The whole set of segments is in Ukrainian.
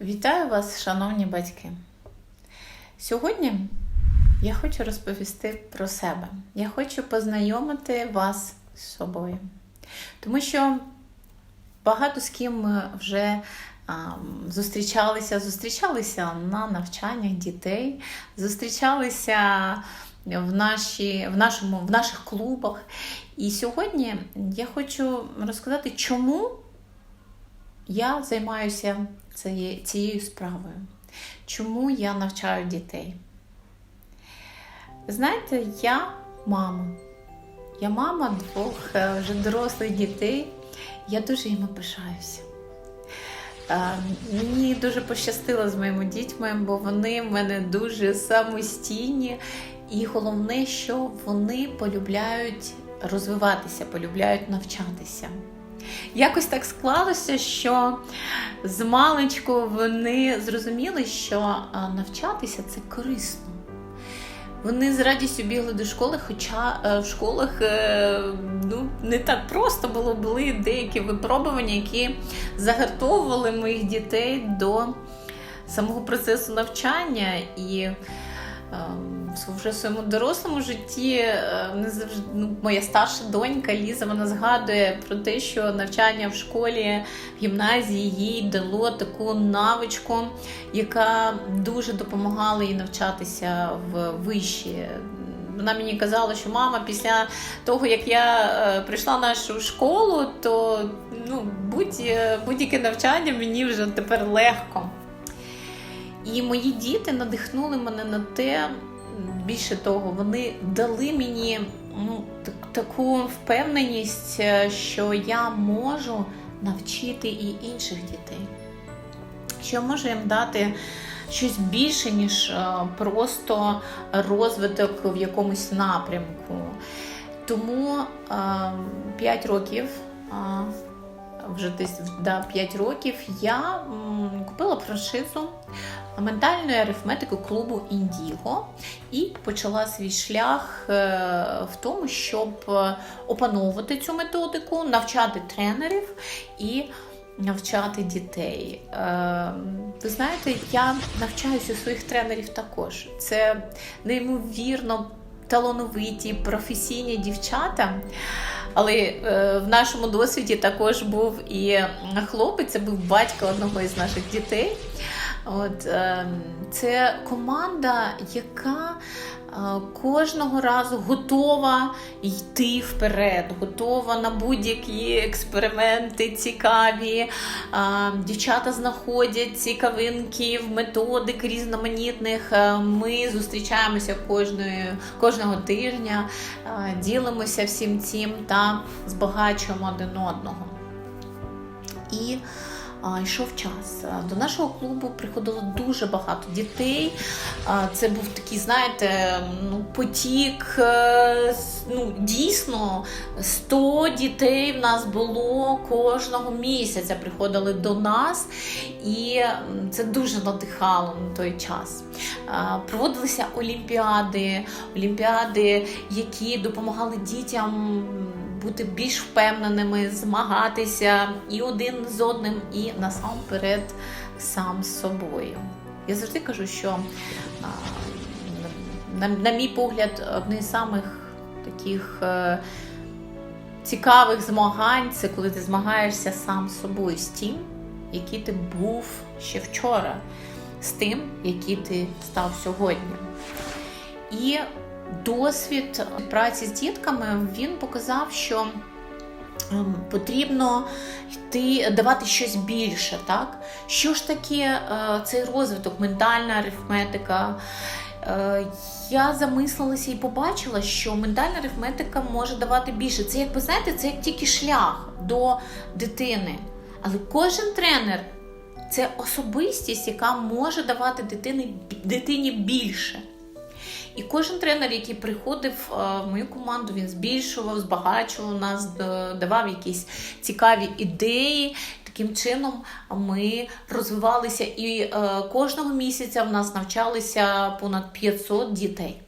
Вітаю вас, шановні батьки. Сьогодні я хочу розповісти про себе. Я хочу познайомити вас з собою. Тому що багато з ким ми вже а, зустрічалися, зустрічалися на навчаннях дітей, зустрічалися в, наші, в, нашому, в наших клубах. І сьогодні я хочу розказати, чому я займаюся цією, справою. Чому я навчаю дітей? Знаєте, я мама. Я мама двох е, вже дорослих дітей. Я дуже їм пишаюся. Е, Мені дуже пощастило з моїми дітьми, бо вони в мене дуже самостійні. І головне, що вони полюбляють розвиватися, полюбляють навчатися. Якось так склалося, що з маличку вони зрозуміли, що навчатися це корисно. Вони з радістю бігли до школи, хоча е, в школах е, ну, не так просто було, були деякі випробування, які загартовували моїх дітей до самого процесу навчання. І вже в своєму дорослому житті е, не завжди ну, моя старша донька Ліза вона згадує про те, що навчання в школі в гімназії їй дало таку навичку, яка дуже допомагала їй навчатися в виші. Вона мені казала, що мама, після того, як я е, прийшла в нашу школу, то ну, будь-яке будь навчання мені вже тепер легко. І мої діти надихнули мене на те, більше того, вони дали мені ну, так, таку впевненість, е, що я можу навчити і інших дітей. Що можу їм дати щось більше, ніж е, просто розвиток в якомусь напрямку. Тому 5 е, років вже десь да, 5 років я купила франшизу ментальної арифметики клубу Індіго і почала свій шлях е, в тому, щоб е, опановувати цю методику, навчати тренерів і навчати дітей. Е, ви знаєте, я навчаюся своїх тренерів також. Це неймовірно талановиті, професійні дівчата. Але е, в нашому досвіді також був і хлопець, це був батько одного із наших дітей. От, е, Це команда, яка е, кожного разу готова йти вперед, готова на будь-які експерименти цікаві. Е, дівчата знаходять цікавинки в методик різноманітних. Е, ми зустрічаємося кожної, кожного тижня, ділимося всім цим та збагачуємо один одного. І йшов час. До нашого клубу приходило дуже багато дітей. Це був такий, знаєте, ну, потік. Е, ну, Дійсно, 100 дітей в нас було кожного місяця. Приходили до нас, і це дуже надихало на той час. Проводилися олімпіади, олімпіади, які допомагали дітям бути більш впевненими, змагатися і один з одним, і насамперед сам з собою. Я завжди кажу, що, на, на мій погляд, одне з самих таких е, цікавих змагань це коли ти змагаєшся сам з собою, з тим, який ти був ще вчора, з тим, який ти став сьогодні. І досвід праці з дітками він показав, що ем, потрібно йти, давати щось більше. так? Що ж таке е, цей розвиток, ментальна арифметика? Е, я замислилася і побачила, що ментальна арифметика може давати більше. Це, як ви знаєте, це як тільки шлях до дитини. Але кожен тренер це особистість, яка може давати дитині, дитині більше. І кожен тренер, який приходив е, в мою команду, він збільшував, збагачував нас, давав якісь цікаві ідеї. Таким чином ми розвивалися, і е, кожного місяця в нас навчалися понад 500 дітей.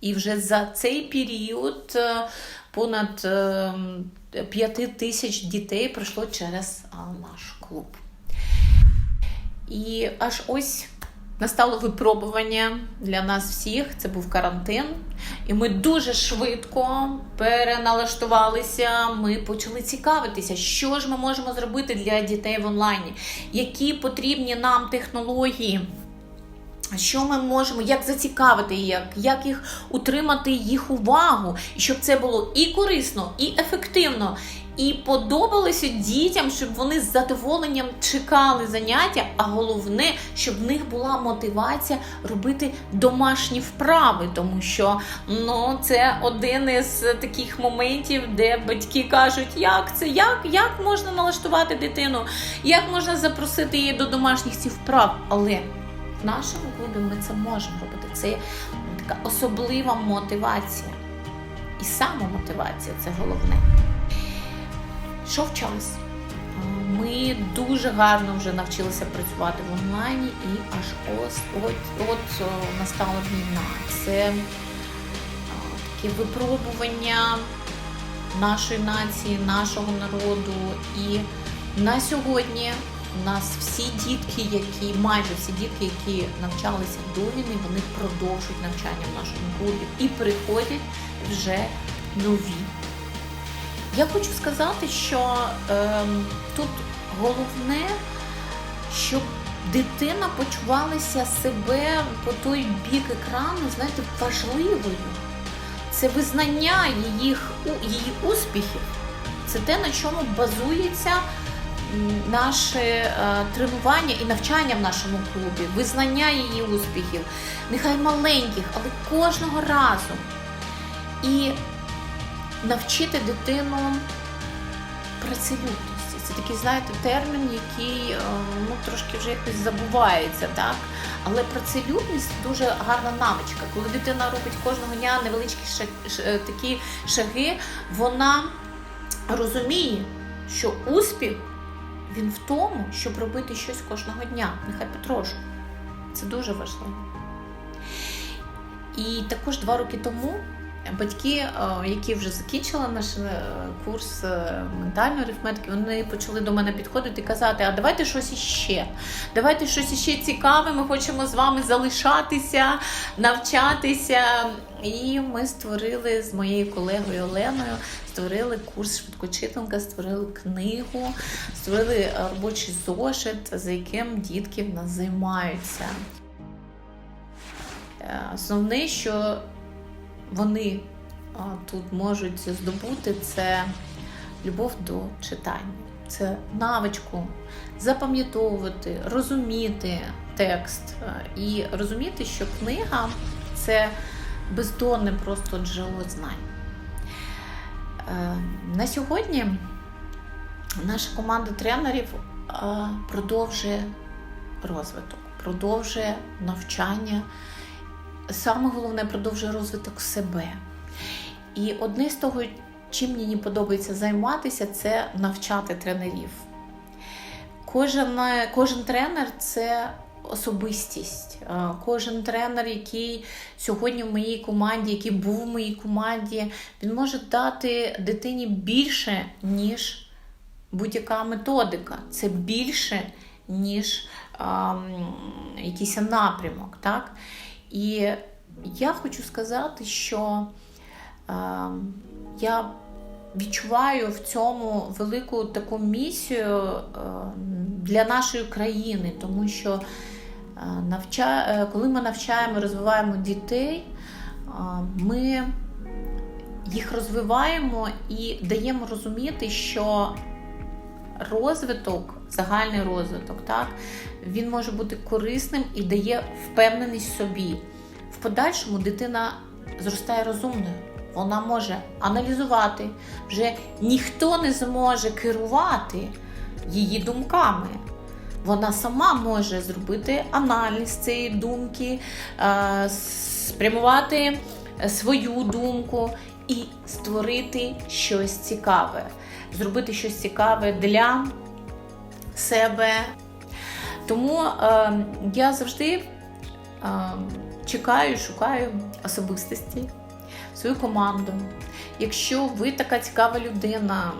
І вже за цей період е, понад 5 тисяч дітей пройшло через наш клуб. І аж ось настало випробування для нас всіх. Це був карантин. І ми дуже швидко переналаштувалися. Ми почали цікавитися, що ж ми можемо зробити для дітей в онлайні, які потрібні нам технології. Що ми можемо, як зацікавити їх, як їх утримати їх увагу, і щоб це було і корисно, і ефективно, і подобалося дітям, щоб вони з задоволенням чекали заняття. А головне, щоб в них була мотивація робити домашні вправи, тому що ну це один із таких моментів, де батьки кажуть, як це, як, як можна налаштувати дитину, як можна запросити її до домашніх цих вправ, але в нашому клубі ми це можемо робити. Це така особлива мотивація. І самомотивація це головне. Йшов час. Ми дуже гарно вже навчилися працювати в онлайні, і аж ось от, от настала війна. Це а, таке випробування нашої нації, нашого народу. І на сьогодні у нас всі дітки, які майже всі дітки, які навчалися до війни, вони продовжують навчання в нашому клубі і приходять вже нові. Я хочу сказати, що е, тут головне, щоб дитина почувалася себе по той бік екрану, знаєте, важливою. Це визнання її, її успіхів. Це те, на чому базується наше е, тренування і навчання в нашому клубі, визнання її успіхів, нехай маленьких, але кожного разу. І навчити дитину працелюбності. Це такий, знаєте, термін, який е, ну, трошки вже якось забувається, так? Але працелюбність дуже гарна навичка. Коли дитина робить кожного дня невеличкі шаги, такі шаги, вона розуміє, що успіх він в тому, щоб робити щось кожного дня, нехай потрошку. Це дуже важливо. І також два роки тому батьки, які вже закінчили наш е, курс е, ментальної арифметики, вони почали до мене підходити і казати: а давайте щось іще. Давайте щось іще цікаве. Ми хочемо з вами залишатися, навчатися. І ми створили з моєю колегою Оленою, створили курс швидкочитанка, створили книгу, створили робочий зошит, за яким дітки в нас займаються. Е, основне, що вони тут можуть здобути це любов до читання, це навичку запам'ятовувати, розуміти текст і розуміти, що книга це бездонне просто джерело знань. Е, на сьогодні наша команда тренерів продовжує розвиток, продовжує навчання саме головне продовжує розвиток себе. І одне з того, чим мені подобається займатися, це навчати тренерів. Кожен, Кожен тренер це особистість. Кожен тренер, який сьогодні в моїй команді, який був в моїй команді, він може дати дитині більше, ніж будь-яка методика. Це більше, ніж а, якийсь напрямок. Так? І я хочу сказати, що е, я відчуваю в цьому велику таку місію е, для нашої країни, тому що е, навча... Е, коли ми навчаємо, розвиваємо дітей, е, ми їх розвиваємо і даємо розуміти, що розвиток, загальний розвиток, так, він може бути корисним і дає впевненість собі. В подальшому дитина зростає розумною. Вона може аналізувати, вже ніхто не зможе керувати її думками. Вона сама може зробити аналіз цієї думки, е, спрямувати свою думку і створити щось цікаве, зробити щось цікаве для себе. Тому е, я завжди е, чекаю, шукаю особистості, свою команду. Якщо ви така цікава людина,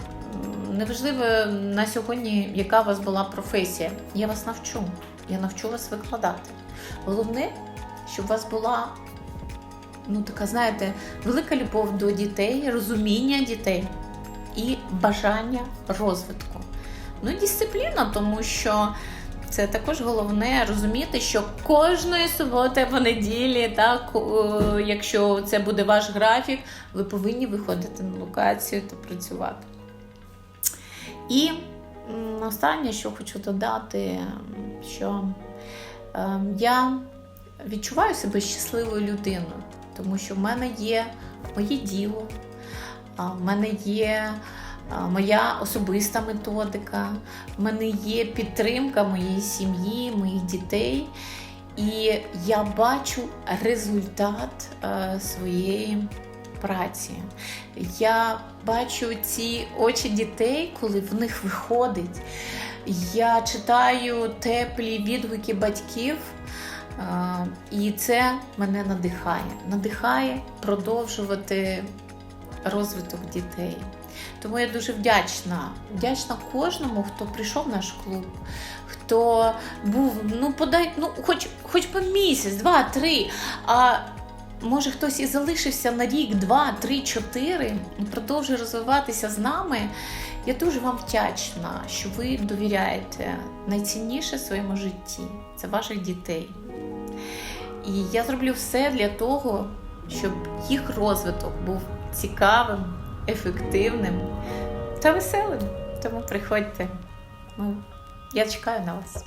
неважливо на сьогодні, яка у вас була професія, я вас навчу. Я навчу вас викладати. Головне, щоб у вас була ну, така, знаєте, велика любов до дітей, розуміння дітей і бажання розвитку. Ну, дисципліна, тому що це також головне розуміти, що кожної суботи або неділі, так, якщо це буде ваш графік, ви повинні виходити на локацію та працювати. І останнє, що хочу додати, що е, я відчуваю себе щасливою людиною, тому що в мене є моє діло, в мене є моя особиста методика, в мене є підтримка моєї сім'ї, моїх дітей. І я бачу результат е, своєї праці. Я бачу ці очі дітей, коли в них виходить. Я читаю теплі відгуки батьків, е, і це мене надихає. Надихає продовжувати розвиток дітей. Тому я дуже вдячна. Вдячна кожному, хто прийшов в наш клуб, хто був, ну подай, ну хоч, хоч по місяць, два, три. А може хтось і залишився на рік, два, три, чотири, і продовжує розвиватися з нами. Я дуже вам вдячна, що ви довіряєте найцінніше в своєму житті це ваших дітей. І я зроблю все для того, щоб їх розвиток був цікавим, ефективним та веселим. Тому приходьте. Я чекаю на вас.